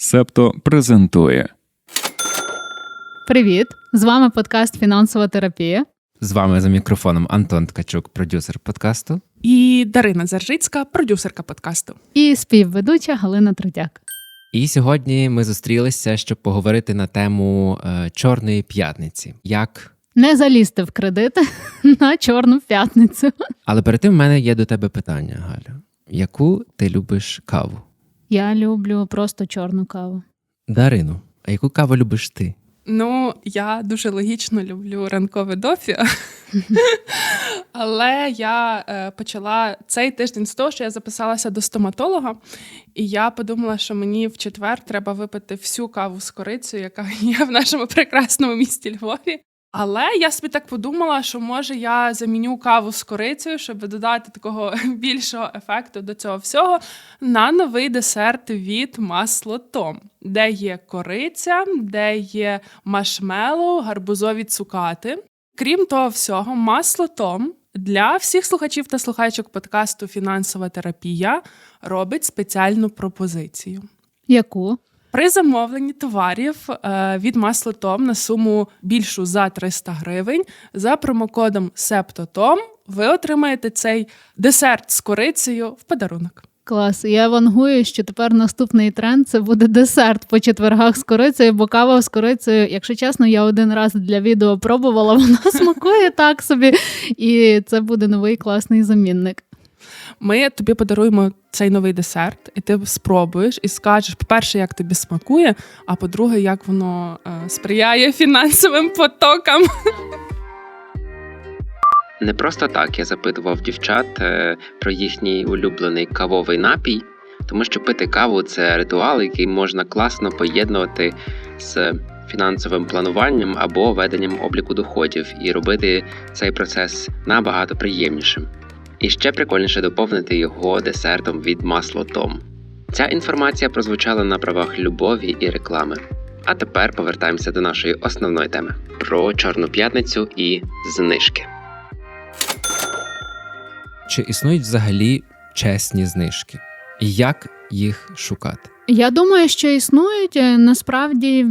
Септо презентує Привіт! З вами подкаст Фінансова терапія. З вами за мікрофоном Антон Ткачук, продюсер подкасту. І Дарина Заржицька, продюсерка подкасту. І співведуча Галина Третяк. І сьогодні ми зустрілися, щоб поговорити на тему е, Чорної п'ятниці. Як Не залізти в кредити на чорну п'ятницю. але перед тим в мене є до тебе питання, Галя. Яку ти любиш каву? Я люблю просто чорну каву. Дарину, а яку каву любиш ти? Ну, я дуже логічно люблю ранкове дофі. Але я е, почала цей тиждень з того, що я записалася до стоматолога, і я подумала, що мені в четвер треба випити всю каву з корицею, яка є в нашому прекрасному місті Львові. Але я собі так подумала, що може я заміню каву з корицею, щоб додати такого більшого ефекту до цього всього на новий десерт від масло Том, де є кориця, де є машмеллоу, гарбузові цукати. Крім того всього, масло Том для всіх слухачів та слухачок подкасту Фінансова терапія робить спеціальну пропозицію. Яку? При замовленні товарів е, від масло Том на суму більшу за 300 гривень за промокодом SEPTOTOM ви отримаєте цей десерт з корицею в подарунок. Клас. Я вангую, що тепер наступний тренд це буде десерт по четвергах з корицею, бо кава з корицею, якщо чесно, я один раз для відео пробувала, вона смакує так собі. І це буде новий класний замінник. Ми тобі подаруємо цей новий десерт, і ти спробуєш і скажеш, по-перше, як тобі смакує, а по-друге, як воно е, сприяє фінансовим потокам. Не просто так я запитував дівчат е, про їхній улюблений кавовий напій, тому що пити каву це ритуал, який можна класно поєднувати з фінансовим плануванням або веденням обліку доходів і робити цей процес набагато приємнішим. І ще прикольніше доповнити його десертом від масло Том. Ця інформація прозвучала на правах любові і реклами. А тепер повертаємося до нашої основної теми про Чорну п'ятницю і знижки. Чи існують взагалі чесні знижки? І як їх шукати? Я думаю, що існують Е, насправді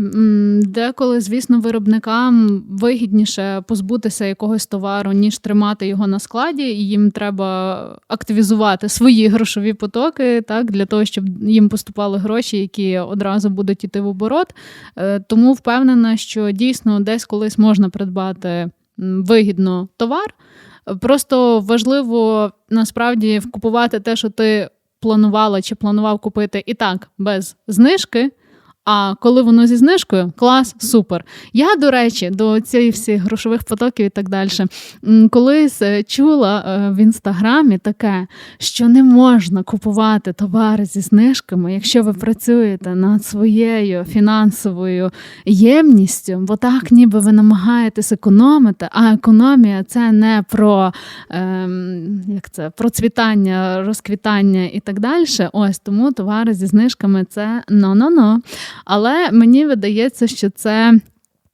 деколи, звісно, виробникам вигідніше позбутися якогось товару, ніж тримати його на складі, і їм треба активізувати свої грошові потоки, так для того, щоб їм поступали гроші, які одразу будуть іти в оборот. Е, Тому впевнена, що дійсно десь колись можна придбати вигідно товар. Просто важливо насправді купувати те, що ти планувала чи планував купити і так без знижки. А коли воно зі знижкою, клас, супер. Я, до речі, до цих всіх грошових потоків і так далі, колись е, чула е, в інстаграмі таке, що не можна купувати товари зі знижками, якщо ви працюєте над своєю фінансовою ємністю, бо так ніби ви намагаєтесь економити, а економія це не про ем, як це, процвітання, розквітання і так далі. Ось тому товари зі знижками це но-но-но. Але мені видається, що це.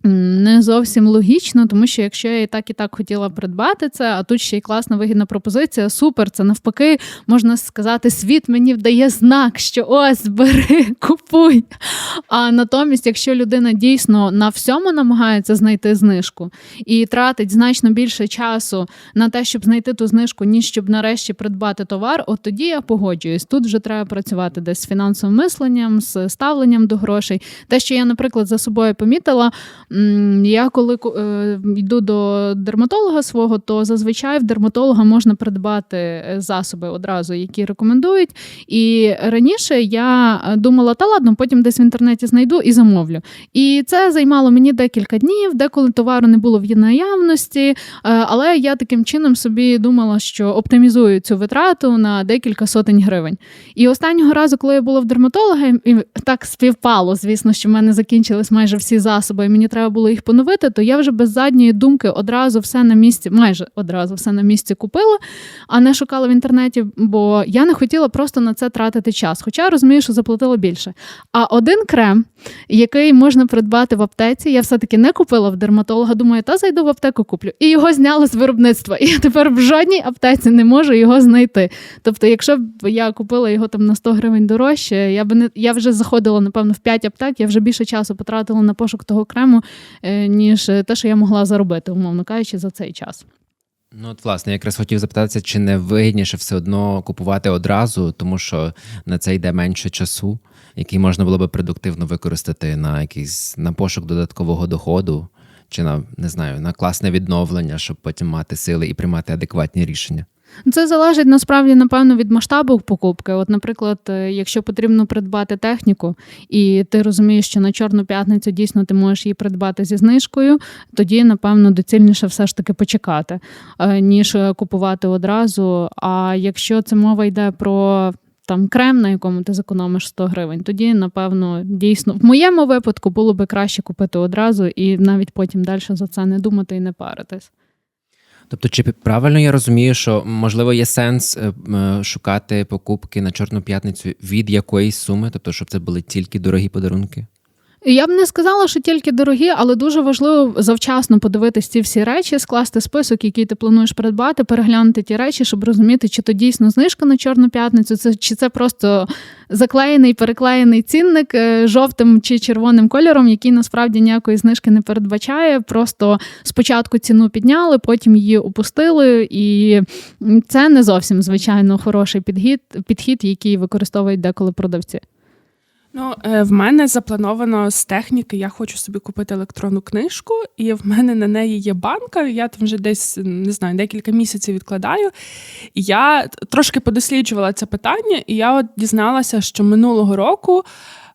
Не зовсім логічно, тому що якщо я і так і так хотіла придбати це, а тут ще й класна вигідна пропозиція, супер. Це навпаки, можна сказати, світ мені вдає знак, що ось бери, купуй. А натомість, якщо людина дійсно на всьому намагається знайти знижку і тратить значно більше часу на те, щоб знайти ту знижку, ніж щоб нарешті придбати товар, от тоді я погоджуюсь. Тут вже треба працювати десь з фінансовим мисленням, з ставленням до грошей. Те, що я, наприклад, за собою помітила, я коли е, йду до дерматолога свого, то зазвичай в дерматолога можна придбати е, засоби одразу, які рекомендують. І раніше я е, думала, та ладно, потім десь в інтернеті знайду і замовлю. І це займало мені декілька днів, деколи товару не було в наявності. Але я таким чином собі думала, що оптимізую цю витрату на декілька сотень гривень. І останнього разу, коли я була в дерматолога, і так співпало, звісно, що в мене закінчились майже всі засоби, і мені треба треба було їх поновити, то я вже без задньої думки одразу все на місці, майже одразу все на місці купила, а не шукала в інтернеті, бо я не хотіла просто на це тратити час. Хоча розумію, що заплатила більше. А один крем, який можна придбати в аптеці, я все-таки не купила в дерматолога. Думаю, та зайду в аптеку куплю. І його зняли з виробництва. І я тепер в жодній аптеці не можу його знайти. Тобто, якщо б я купила його там на 100 гривень дорожче, я б не я вже заходила, напевно, в 5 аптек, я вже більше часу потратила на пошук того крему, ніж те, що я могла заробити, умовно кажучи, за цей час. Ну, от, власне, я якраз хотів запитатися, чи не вигідніше все одно купувати одразу, тому що на це йде менше часу, який можна було би продуктивно використати на якийсь на пошук додаткового доходу, чи на не знаю, на класне відновлення, щоб потім мати сили і приймати адекватні рішення. Це залежить насправді, напевно, від масштабу покупки. От, наприклад, е, якщо потрібно придбати техніку, і ти розумієш, що на Чорну п'ятницю дійсно ти можеш її придбати зі знижкою, тоді, напевно, доцільніше все ж таки почекати, е, ніж е, купувати одразу. А якщо це мова йде про там крем, на якому ти зекономиш 100 гривень, тоді, напевно, дійсно, в моєму випадку було би краще купити одразу і навіть потім далі за це не думати і не паритись. Тобто, чи правильно я розумію, що можливо є сенс е, е, шукати покупки на Чорну п'ятницю від якоїсь суми, тобто, щоб це були тільки дорогі подарунки? Я б не сказала, що тільки дорогі, але дуже важливо завчасно подивитись ці всі речі, скласти список, який ти плануєш придбати, переглянути ті речі, щоб розуміти, чи то дійсно знижка на чорну п'ятницю, це чи це просто заклеєний, переклеєний цінник е, жовтим чи червоним кольором, який насправді ніякої знижки не передбачає. Просто спочатку ціну підняли, потім її опустили, і це не зовсім звичайно хороший підхід, підхід, який використовують деколи продавці. Ну, е, в мене заплановано з техніки. Я хочу собі купити електронну книжку, і в мене на неї є банка. Я там вже десь не знаю, декілька місяців відкладаю. Я трошки подосліджувала це питання, і я от дізналася, що минулого року.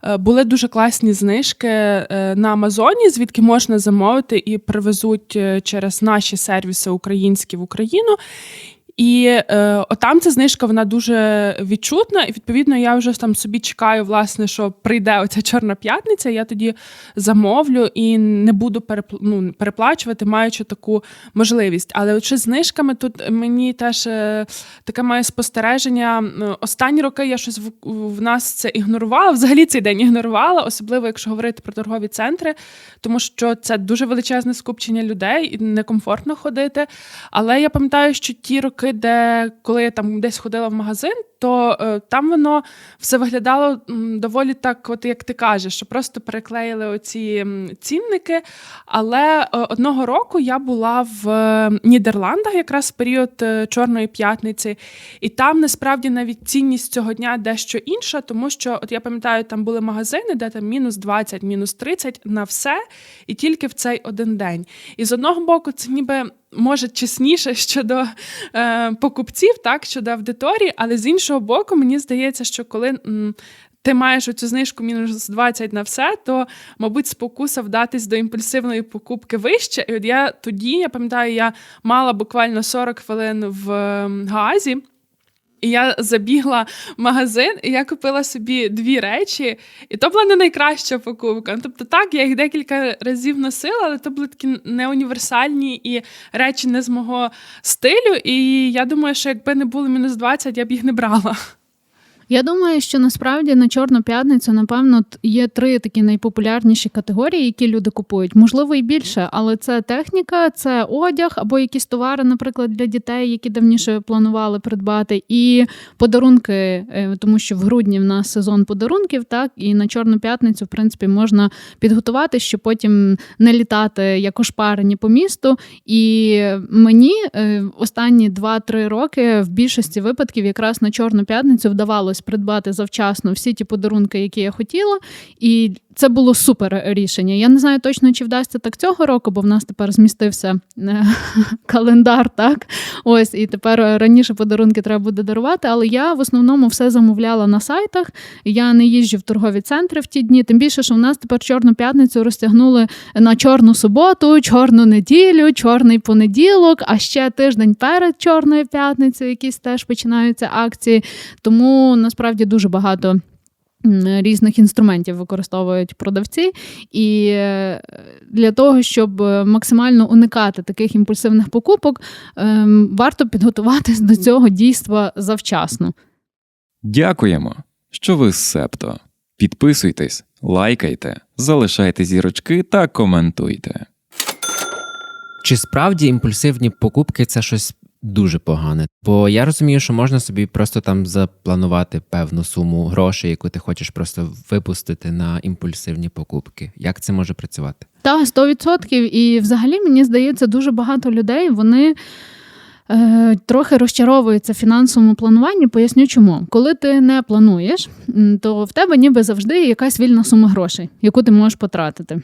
е, Були дуже класні знижки е, на Амазоні, звідки можна замовити і привезуть через наші сервіси українські в Україну. І е, отам ця знижка вона дуже відчутна, і відповідно я вже там собі чекаю, власне, що прийде оця чорна п'ятниця. Я тоді замовлю і не буду перепл... ну, переплачувати, маючи таку можливість. Але от ще знижками тут мені теж е, таке моє спостереження. Останні роки я щось в, в нас це ігнорувала. Взагалі цей день ігнорувала, особливо якщо говорити про торгові центри, тому що це дуже величезне скупчення людей, і некомфортно ходити. Але я пам'ятаю, що ті роки, де коли я там десь ходила в магазин, то е, там воно все виглядало м, доволі так, от як ти кажеш, що просто переклеїли оці м, цінники. Але е, одного року я була в е, Нідерландах, якраз в період е, Чорної п'ятниці, і там насправді навіть цінність цього дня дещо інша, тому що от я пам'ятаю, там були магазини, де там мінус 20, мінус 30 на все, і тільки в цей один день. І з одного боку, це ніби. Може, чесніше щодо е, покупців, так, щодо аудиторії, але з іншого боку, мені здається, що коли м, ти маєш оцю знижку мінус 20 на все, то, мабуть, спокуса вдатись до імпульсивної покупки вище. І от я тоді, я пам'ятаю, я мала буквально 40 хвилин в газі. І я забігла в магазин, і я купила собі дві речі, і то була не найкраща покупка. Ну, Тобто, так, я їх декілька разів носила, але то були такі неуніверсальні і речі не з мого стилю. І я думаю, що якби не було мінус 20, я б їх не брала. Я думаю, що насправді на Чорну п'ятницю, напевно, є три такі найпопулярніші категорії, які люди купують. Можливо, і більше, але це техніка, це одяг або якісь товари, наприклад, для дітей, які давніше планували придбати, і подарунки, е, тому що в грудні в нас сезон подарунків, так і на Чорну п'ятницю, в принципі, можна підготувати, щоб потім не літати як ошпарені по місту. І мені е, останні 2-3 роки в більшості випадків якраз на Чорну п'ятницю вдавалось придбати завчасно всі ті подарунки, які я хотіла. І це було супер рішення. Я не знаю точно, чи вдасться так цього року, бо в нас тепер змістився е, календар, так? Ось, і тепер раніше подарунки треба буде дарувати. Але я в основному все замовляла на сайтах. Я не їжджу в торгові центри в ті дні. Тим більше, що в нас тепер чорну п'ятницю розтягнули на чорну суботу, чорну неділю, чорний понеділок, а ще тиждень перед чорною п'ятницею, якісь теж починаються акції. Тому насправді дуже багато. різних інструментів використовують продавці, і е, для того, щоб е, максимально уникати таких імпульсивних покупок, ем, варто підготуватись до цього дійства завчасно. Дякуємо, що ви з Септо. Підписуйтесь, лайкайте, залишайте зірочки та коментуйте. Чи справді імпульсивні покупки це щось дуже погане? Бо я розумію, що можна собі просто там запланувати певну суму грошей, яку ти хочеш просто випустити на імпульсивні покупки. Як це може працювати? Та 100%. І взагалі мені здається, дуже багато людей вони. е, Трохи розчаровуються в фінансовому плануванні. Поясню, чому. Коли ти не плануєш, то в тебе ніби завжди якась вільна сума грошей, яку ти можеш потратити.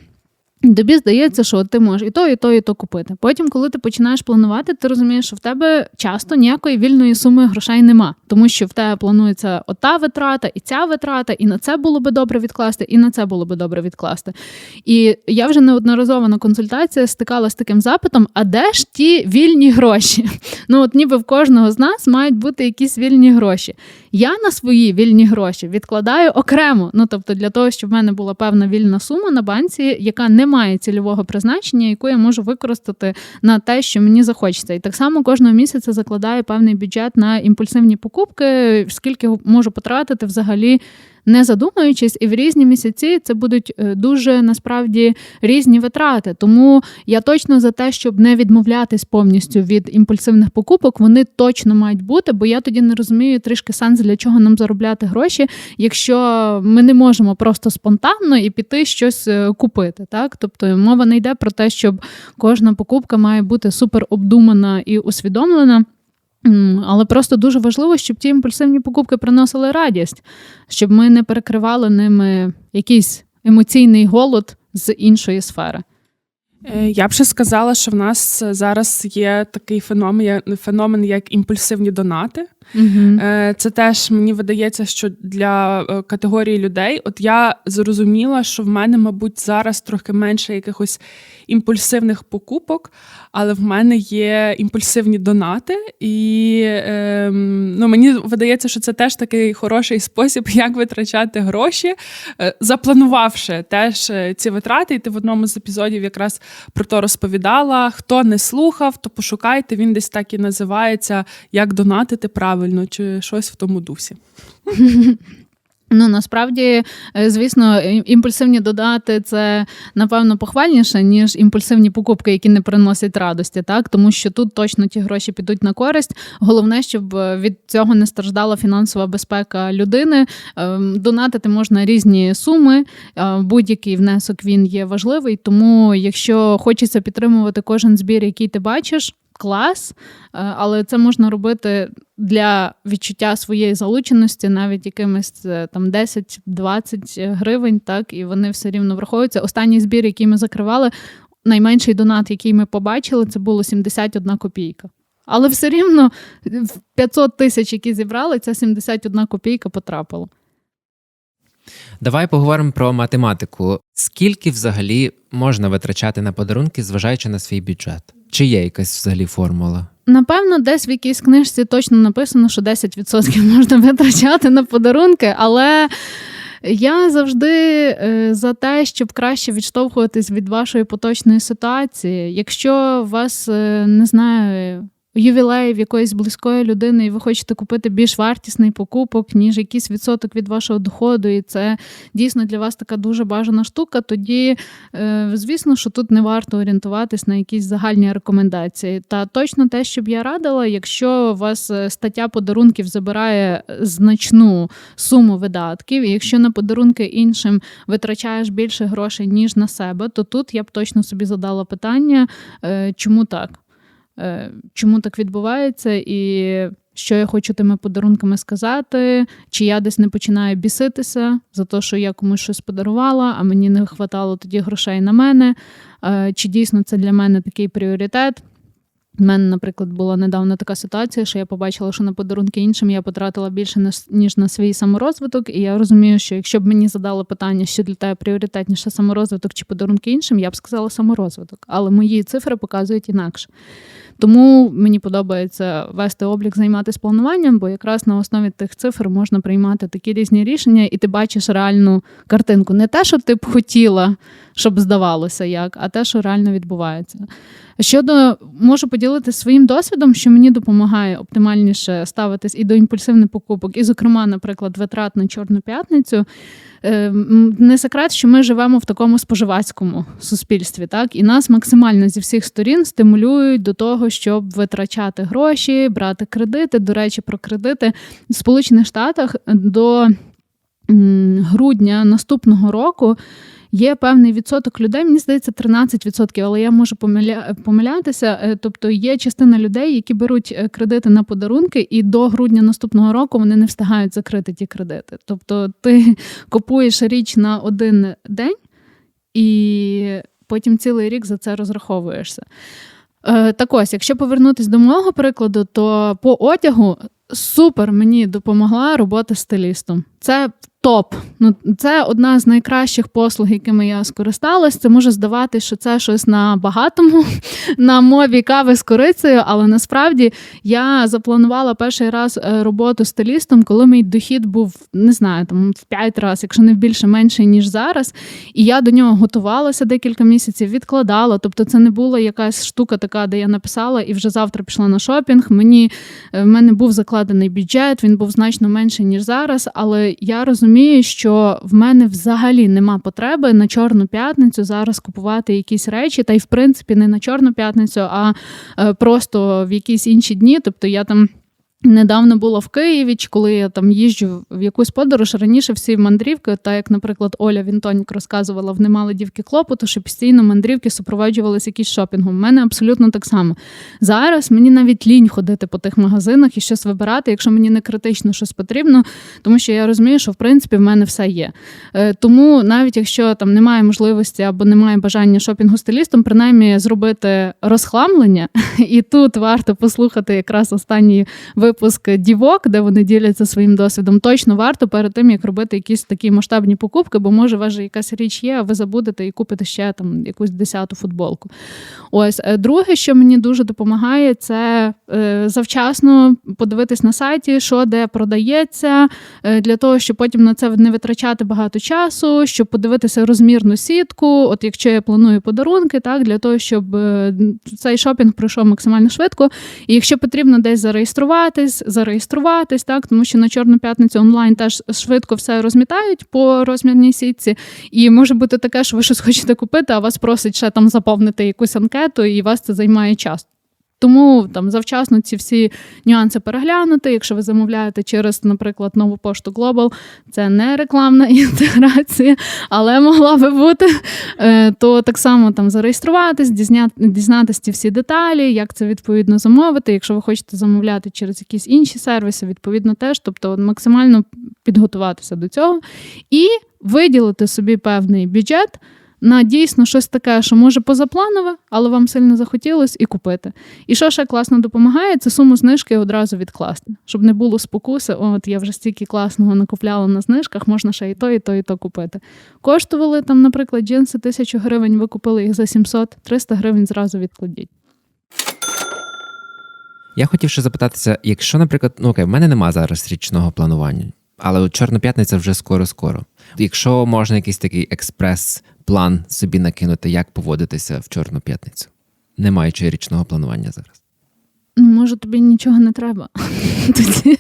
Тобі здається, що ти можеш і то, і то, і то купити. Потім, коли ти починаєш планувати, ти розумієш, що в тебе часто ніякої вільної суми грошей нема, тому що в тебе планується ота витрата, і ця витрата, і на це було би добре відкласти, і на це було би добре відкласти. І я вже неодноразово на консультації стикалася з таким запитом: а де ж ті вільні гроші? Ну, от ніби в кожного з нас мають бути якісь вільні гроші. Я на свої вільні гроші відкладаю окремо. Ну тобто, для того, щоб в мене була певна вільна сума на банці, яка не має цільового призначення, яку я можу використати на те, що мені захочеться. І так само кожного місяця закладаю певний бюджет на імпульсивні покупки, скільки можу потратити взагалі. Не задумуючись, і в різні місяці це будуть е, дуже насправді різні витрати. Тому я точно за те, щоб не відмовлятись повністю від імпульсивних покупок, вони точно мають бути, бо я тоді не розумію трішки сенс, для чого нам заробляти гроші, якщо ми не можемо просто спонтанно і піти щось е, купити. Так, тобто мова не йде про те, щоб кожна покупка має бути супер обдумана і усвідомлена. Але просто дуже важливо, щоб ті імпульсивні покупки приносили радість, щоб ми не перекривали ними якийсь емоційний голод з іншої сфери. Е, Я б ще сказала, що в нас зараз є такий феномен, феномен, як імпульсивні донати. Угу. Це теж мені видається, що для е, категорії людей, от я зрозуміла, що в мене, мабуть, зараз трохи менше якихось імпульсивних покупок, але в мене є імпульсивні донати, і ем, ну, мені видається, що це теж такий хороший спосіб, як витрачати гроші, запланувавши теж ці витрати. І ти в одному з епізодів якраз про то розповідала. Хто не слухав, то пошукайте. Він десь так і називається Як донатити правильно, чи щось в тому дусі. Ну насправді, е, звісно, імпульсивні додати це напевно похвальніше, ніж імпульсивні покупки, які не приносять радості, так тому що тут точно ті гроші підуть на користь. Головне, щоб е, від цього не страждала фінансова безпека людини. Ем, Донатити можна різні суми, будь-який внесок він є важливий. Тому, якщо хочеться підтримувати кожен збір, який ти бачиш. Клас, е, але це можна робити для відчуття своєї залученості, навіть якимись е, там 10-20 гривень, так і вони все рівно враховуються. Останній збір, який ми закривали, найменший донат, який ми побачили, це було 71 копійка. Але все рівно в 500 тисяч, які зібрали, ця 71 копійка потрапила. Давай поговоримо про математику. Скільки взагалі можна витрачати на подарунки, зважаючи на свій бюджет? Чи є якась взагалі формула? Напевно, десь в якійсь книжці точно написано, що 10% можна витрачати на подарунки, але я завжди е, за те, щоб краще відштовхуватись від вашої поточної ситуації. Якщо у вас е, не знаю. Ювілей в якоїсь близької людини, і ви хочете купити більш вартісний покупок, ніж якийсь відсоток від вашого доходу, і це дійсно для вас така дуже бажана штука. Тоді, е, звісно, що тут не варто орієнтуватись на якісь загальні рекомендації. Та точно те, що б я радила, якщо у вас е, стаття подарунків забирає значну суму видатків, і якщо на подарунки іншим витрачаєш більше грошей, ніж на себе, то тут я б точно собі задала питання, е, чому так? Е, Чому так відбувається, і що я хочу тими подарунками сказати, чи я десь не починаю біситися за те, що я комусь щось подарувала, а мені не вистачало тоді грошей на мене, е, чи дійсно це для мене такий пріоритет. У мене, наприклад, була недавно така ситуація, що я побачила, що на подарунки іншим я потратила більше ніж на свій саморозвиток. І я розумію, що якщо б мені задали питання, що для тебе пріоритетніше саморозвиток чи подарунки іншим, я б сказала саморозвиток. Але мої цифри показують інакше. Тому мені подобається вести облік, займатися плануванням, бо якраз на основі тих цифр можна приймати такі різні рішення, і ти бачиш реальну картинку. Не те, що ти б хотіла, щоб здавалося як, а те, що реально відбувається. Щодо можу поділитися своїм досвідом, що мені допомагає оптимальніше ставитись і до імпульсивних покупок, і, зокрема, наприклад, витрат на Чорну п'ятницю. Е, Не секрет, що ми живемо в такому споживацькому суспільстві, так і нас максимально зі всіх сторін стимулюють до того, щоб витрачати гроші, брати кредити. До речі, про кредити в Сполучених Штатах до грудня наступного року. Є певний відсоток людей, мені здається, 13%, але я можу помиля... помилятися. Е, Тобто є частина людей, які беруть е, кредити на подарунки, і до грудня наступного року вони не встигають закрити ті кредити. Тобто ти купуєш річ на один день і потім цілий рік за це розраховуєшся. Е, Так ось, якщо повернутися до мого прикладу, то по одягу супер мені допомогла робота стилістом. Це топ. Ну, це одна з найкращих послуг, якими я скористалась. Це може здавати, що це щось на багатому, на мові кави з корицею, але насправді я запланувала перший раз е, роботу стилістом, коли мій дохід був не знаю, там в 5 разів, якщо не більше менший, ніж зараз. І я до нього готувалася декілька місяців, відкладала. Тобто, це не була якась штука така, де я написала і вже завтра пішла на шопінг. Мені е, в мене був закладений бюджет, він був значно менший, ніж зараз. Але я розумію, що в мене взагалі нема потреби на чорну п'ятницю зараз купувати якісь речі, та й в принципі не на чорну п'ятницю, а е, просто в якісь інші дні. Тобто я там. Недавно була в Києві, коли я там їжджу в якусь подорож. Раніше всі мандрівки, так як, наприклад, Оля Вінтонік розказувала в немали дівки клопоту, що постійно мандрівки супроводжувалися якісь шопінгом. У мене абсолютно так само. Зараз мені навіть лінь ходити по тих магазинах і щось вибирати, якщо мені не критично щось потрібно, тому що я розумію, що в принципі в мене все є. Е, Тому навіть якщо там немає можливості або немає бажання шопінгу стилістом, принаймні зробити розхламлення, і тут варто послухати якраз останній випуск дівок, де вони діляться своїм досвідом. Точно варто перед тим, як робити якісь такі масштабні покупки, бо може у вас же якась річ є, а ви забудете і купите ще там якусь десяту футболку. Ось Е, друге, що мені дуже допомагає, це е, завчасно подивитись на сайті, що де продається, е, для того, щоб потім на це не витрачати багато часу, щоб подивитися розмірну сітку. От якщо я планую подарунки, так для того, щоб цей шопінг пройшов максимально швидко. І якщо потрібно десь зареєструватись, зареєструватись, так тому що на чорну п'ятницю онлайн теж швидко все розмітають по розмірній сітці. І може бути таке, що ви щось хочете купити, а вас просить ще там заповнити якусь анкету, і вас це займає час. Тому там завчасно ці всі нюанси переглянути. Якщо ви замовляєте через, наприклад, нову пошту Global, це не рекламна інтеграція, але могла би бути. Е, То так само там зареєструватись, дізнатися ці всі деталі, як це відповідно замовити. Якщо ви хочете замовляти через якісь інші сервіси, відповідно теж, тобто максимально підготуватися до цього і виділити собі певний бюджет на дійсно щось таке, що може позапланове, але вам сильно захотілось і купити. І що ще класно допомагає, це суму знижки одразу відкласти, щоб не було спокуси. От я вже стільки класного накупляла на знижках, можна ще і то, і то, і то купити. Коштували там, наприклад, джинси тисячу гривень, ви купили їх за 700, 300 гривень зразу відкладіть. Я хотів ще запитатися, якщо, наприклад, ну окей, в мене нема зараз річного планування, але от Чорна п'ятниця вже скоро-скоро. Якщо можна якийсь такий експрес-план собі накинути, як поводитися в Чорну п'ятницю, не маючи річного планування зараз. Ну, може, тобі нічого не треба. Тоді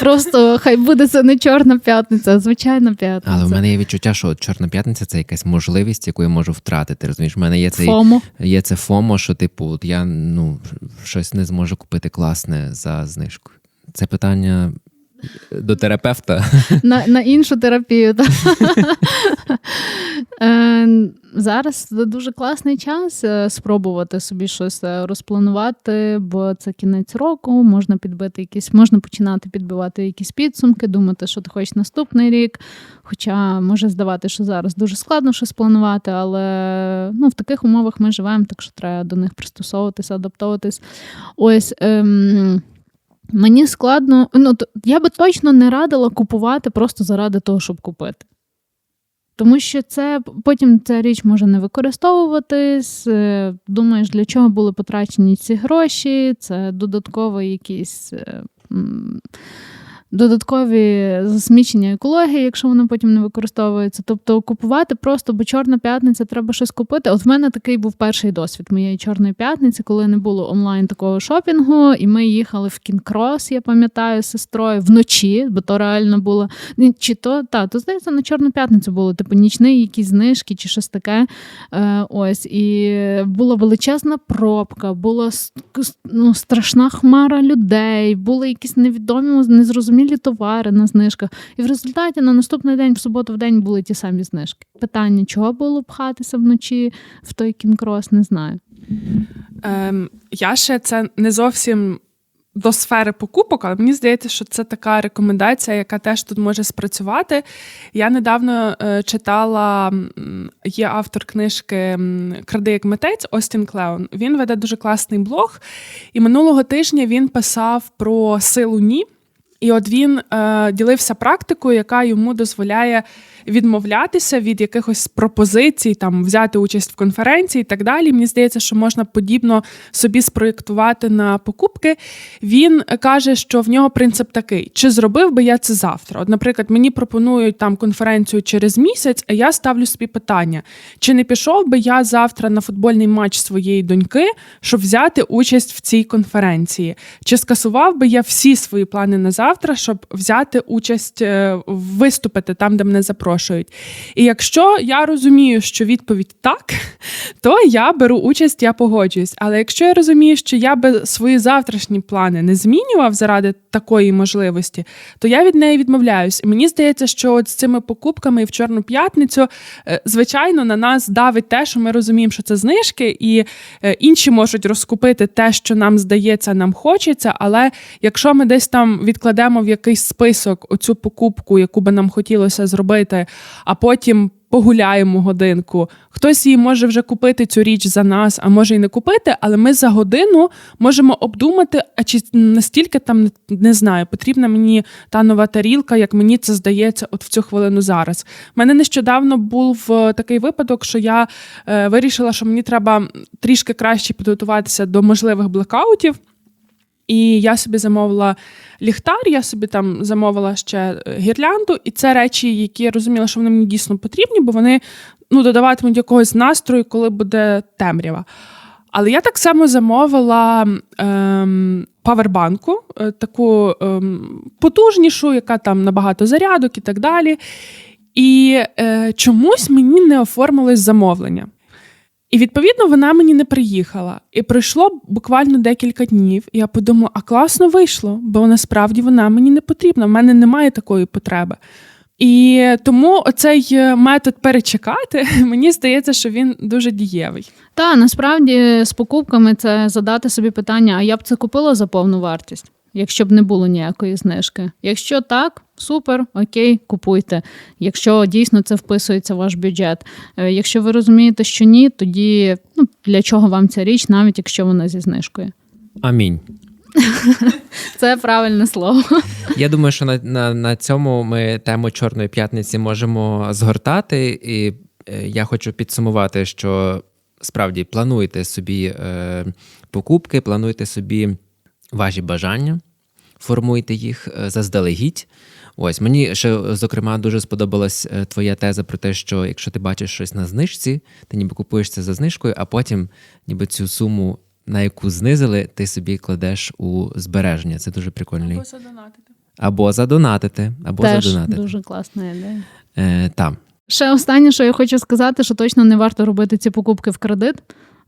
просто хай буде це не чорна п'ятниця, а звичайна п'ятниця. Але в мене є відчуття, що Чорна п'ятниця це якась можливість, яку я можу втратити. Розумієш, в мене є цей Фомо. є це ФОМО, що типу, от я ну щось не зможу купити класне за знижку. Це питання до терапевта. на, на іншу терапію. Так. Е, зараз дуже класний час е, спробувати собі щось е, розпланувати, бо це кінець року, можна підбити якісь, можна починати підбивати якісь підсумки, думати, що ти хочеш наступний рік. Хоча може здавати, що зараз дуже складно щось планувати, але ну, в таких умовах ми живемо, так що треба до них пристосовуватися, адаптовуватись. Ось. Ем... Мені складно, ну я би точно не радила купувати просто заради того, щоб купити. Тому що це потім ця річ може не використовуватись. е, Думаєш, для чого були потрачені ці гроші, це додатковий якийсь. Додаткові засмічення екології, якщо воно потім не використовується. Тобто купувати просто, бо чорна п'ятниця треба щось купити. От в мене такий був перший досвід моєї чорної п'ятниці, коли не було онлайн такого шопінгу, і ми їхали в Кінкрос, я пам'ятаю, з сестрою вночі, бо то реально було чи то та то здається на чорну п'ятницю було типу нічний якісь знижки чи щось таке. Е, ось і була величезна пробка, була ну, страшна хмара людей, були якісь невідомі незрозумілі товари на знижках. І в результаті на наступний день, в суботу в день, були ті самі знижки. Питання, чого було пхатися вночі в той кінкрос, не знаю. Ем, я ще це не зовсім до сфери покупок, але мені здається, що це така рекомендація, яка теж тут може спрацювати. Я недавно е, читала, є автор книжки Кради як митець Остін Клеон. Він веде дуже класний блог, і минулого тижня він писав про силу ні. І от він е, ділився практикою, яка йому дозволяє відмовлятися від якихось пропозицій, там взяти участь в конференції і так далі. Мені здається, що можна подібно собі спроєктувати на покупки. Він каже, що в нього принцип такий: чи зробив би я це завтра? От, наприклад, мені пропонують там конференцію через місяць, а я ставлю собі питання: чи не пішов би я завтра на футбольний матч своєї доньки, щоб взяти участь в цій конференції? Чи скасував би я всі свої плани на завтра, щоб взяти участь, е, виступити там, де мене запрошують? І якщо я розумію, що відповідь так, то я беру участь, я погоджуюсь. Але якщо я розумію, що я би свої завтрашні плани не змінював заради такої можливості, то я від неї відмовляюсь. І мені здається, що от з цими покупками в Чорну п'ятницю, е, звичайно, на нас давить те, що ми розуміємо, що це знижки, і е, інші можуть розкупити те, що нам здається, нам хочеться. Але якщо ми десь там відкладемо в якийсь список оцю покупку, яку би нам хотілося зробити, а потім. Погуляємо годинку. Хтось її може вже купити цю річ за нас, а може й не купити, але ми за годину можемо обдумати, а чи настільки там не знаю, потрібна мені та нова тарілка, як мені це здається, от в цю хвилину зараз. У мене нещодавно був е, такий випадок, що я е, вирішила, що мені треба трішки краще підготуватися до можливих блекаутів. І я собі замовила ліхтар, я собі там замовила ще е, гірлянду, і це речі, які я розуміла, що вони мені дійсно потрібні, бо вони ну, додаватимуть якогось настрою, коли буде темрява. Але я так само замовила ем, павербанку, е, таку ем, потужнішу, яка там набагато зарядок і так далі. І е, чомусь мені не оформилось замовлення. І відповідно вона мені не приїхала. І пройшло буквально декілька днів. І я подумала, а класно вийшло, бо насправді вона мені не потрібна. в мене немає такої потреби. І тому оцей е, метод перечекати, мені здається, що він дуже дієвий. Та насправді з покупками це задати собі питання: а я б це купила за повну вартість, якщо б не було ніякої знижки. Якщо так, супер, окей, купуйте. Якщо дійсно це вписується в ваш бюджет. Е, Якщо ви розумієте, що ні, тоді ну для чого вам ця річ, навіть якщо вона зі знижкою. Амінь. Це правильне слово. Я думаю, що на, на, на цьому ми тему Чорної п'ятниці можемо згортати. І е, я хочу підсумувати, що справді плануйте собі е, покупки, плануйте собі ваші бажання, формуйте їх е, заздалегідь. Ось мені ще зокрема дуже сподобалась е, твоя теза про те, що якщо ти бачиш щось на знижці, ти ніби купуєш це за знижкою, а потім ніби цю суму, на яку знизили, ти собі кладеш у збереження. Це дуже прикольний. задонатити. Або задонатити, або Теж задонатити. дуже класна ідея. Е, там. Ще останнє, що я хочу сказати, що точно не варто робити ці покупки в кредит.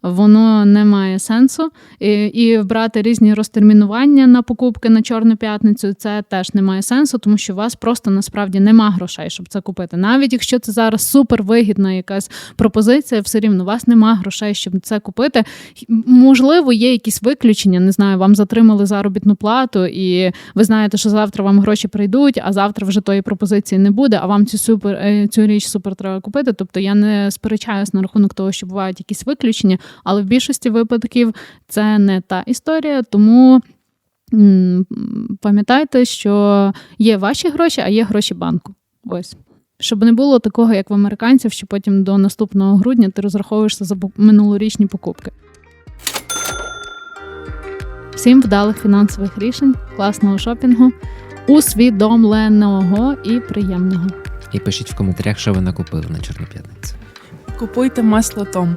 Воно не має сенсу. І, і брати різні розтермінування на покупки на Чорну п'ятницю це теж не має сенсу, тому що у вас просто насправді нема грошей, щоб це купити. Навіть якщо це зараз супер вигідна якась пропозиція, все рівно у вас нема грошей, щоб це купити. Можливо, є якісь виключення. Не знаю, вам затримали заробітну плату, і ви знаєте, що завтра вам гроші прийдуть, а завтра вже тої пропозиції не буде. А вам цю супер е, цю річ супер треба купити. Тобто я не сперечаюсь на рахунок того, що бувають якісь виключення, але в більшості випадків це не та історія, тому. Пам'ятайте, що є ваші гроші, а є гроші банку. Ось. Щоб не було такого, як в американців, що потім до наступного грудня ти розраховуєшся за минулорічні покупки. Всім вдалих фінансових рішень, класного шопінгу, усвідомленого і приємного. І пишіть в коментарях, що ви накупили на Чорну п'ятницю. Купуйте масло Том.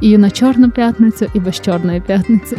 І на Чорну п'ятницю, і без Чорної п'ятниці.